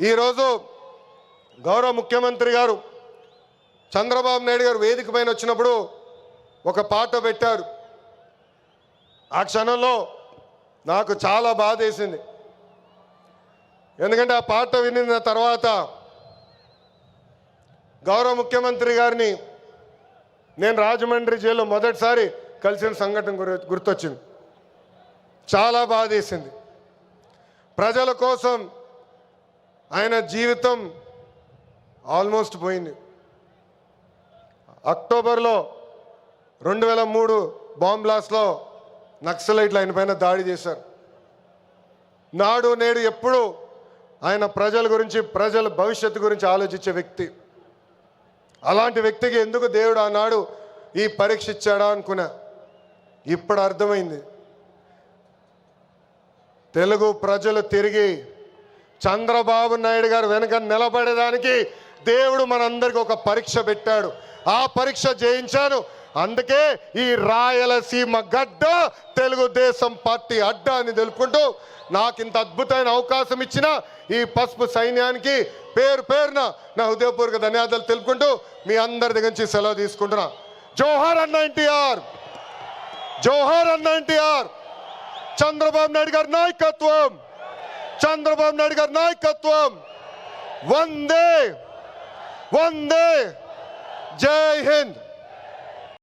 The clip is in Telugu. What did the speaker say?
ఈరోజు గౌరవ ముఖ్యమంత్రి గారు చంద్రబాబు నాయుడు గారు వేదిక పైన వచ్చినప్పుడు ఒక పాట పెట్టారు. ఆ క్షణంలో నాకు చాలా బాధ వేసింది. ఎందుకంటే ఆ పాట వినిన తర్వాత గౌరవ ముఖ్యమంత్రి గారిని నేను రాజమండ్రి జైల్లో మొదటిసారి కలిసిన సంఘటన గుర్తొచ్చింది. చాలా బాధ వేసింది. ప్రజల కోసం ఆయన జీవితం ఆల్మోస్ట్ పోయింది. అక్టోబర్లో రెండు వేల మూడు బాంబ్ బ్లాస్ట్లో నక్సలైట్లు ఆయన పైన దాడి చేశారు. నాడు నేడు ఎప్పుడు ఆయన ప్రజల గురించి ప్రజల భవిష్యత్తు గురించి ఆలోచించే వ్యక్తి. అలాంటి వ్యక్తికి ఎందుకు దేవుడు ఆనాడు ఈ పరీక్ష ఇచ్చాడా అనుకున్నా. ఇప్పుడు అర్థమైంది. తెలుగు ప్రజలు తిరిగి చంద్రబాబు నాయుడు గారు వెనుక నిలబడేదానికి దేవుడు మనందరికి ఒక పరీక్ష పెట్టాడు. ఆ పరీక్ష జయించాను. అందుకే ఈ రాయలసీమ గడ్డ తెలుగుదేశం పార్టీ అడ్డ అని తెలుపుకుంటూ నాకు ఇంత అద్భుతమైన అవకాశం ఇచ్చిన ఈ పసుపు సైన్యానికి పేరు పేరున నా హృదయపూర్వక ధన్యవాదాలు తెలుపుకుంటూ మీ అందరి దగ్గర నుంచి సెలవు తీసుకుంటున్నా. జోహార్ అన్న ఎన్టీఆర్! జోహార్ అన్న ఎన్టీఆర్! చంద్రబాబు నాయుడు గారి నాయకత్వం! చంద్రబాబు నాయుడు గారి నాయకత్వం. వందే వందే. జై హింద్.